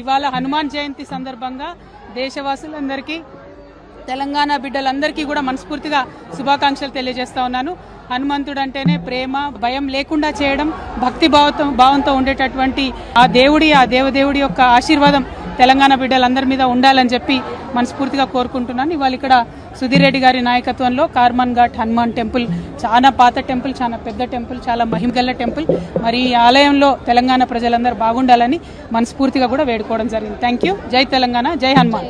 ఇవాళ హనుమాన్ జయంతి సందర్భంగా దేశవాసులందరికీ తెలంగాణ బిడ్డలందరికీ కూడా మనస్ఫూర్తిగా శుభాకాంక్షలు తెలియజేస్తా ఉన్నాను. హనుమంతుడు అంటేనే ప్రేమ భయం లేకుండా చేయడం భక్తి భావంతో భావంతో ఉండేటటువంటి ఆ దేవుడి ఆ దేవదేవుడి యొక్క ఆశీర్వాదం తెలంగాణ బిడ్డలందరి మీద ఉండాలని చెప్పి మనస్ఫూర్తిగా కోరుకుంటున్నాను. ఇవాళ ఇక్కడ సుధీర్ రెడ్డి గారి నాయకత్వంలో కార్మన్ ఘాట్ హనుమాన్ టెంపుల్ చాలా పాత టెంపుల్ చాలా పెద్ద టెంపుల్ చాలా మహిమగల్ల టెంపుల్. మరి ఈ ఆలయంలో తెలంగాణ ప్రజలందరూ బాగుండాలని మనస్ఫూర్తిగా కూడా వేడుకోవడం జరిగింది. థ్యాంక్ యూ జై తెలంగాణ జై హనుమాన్.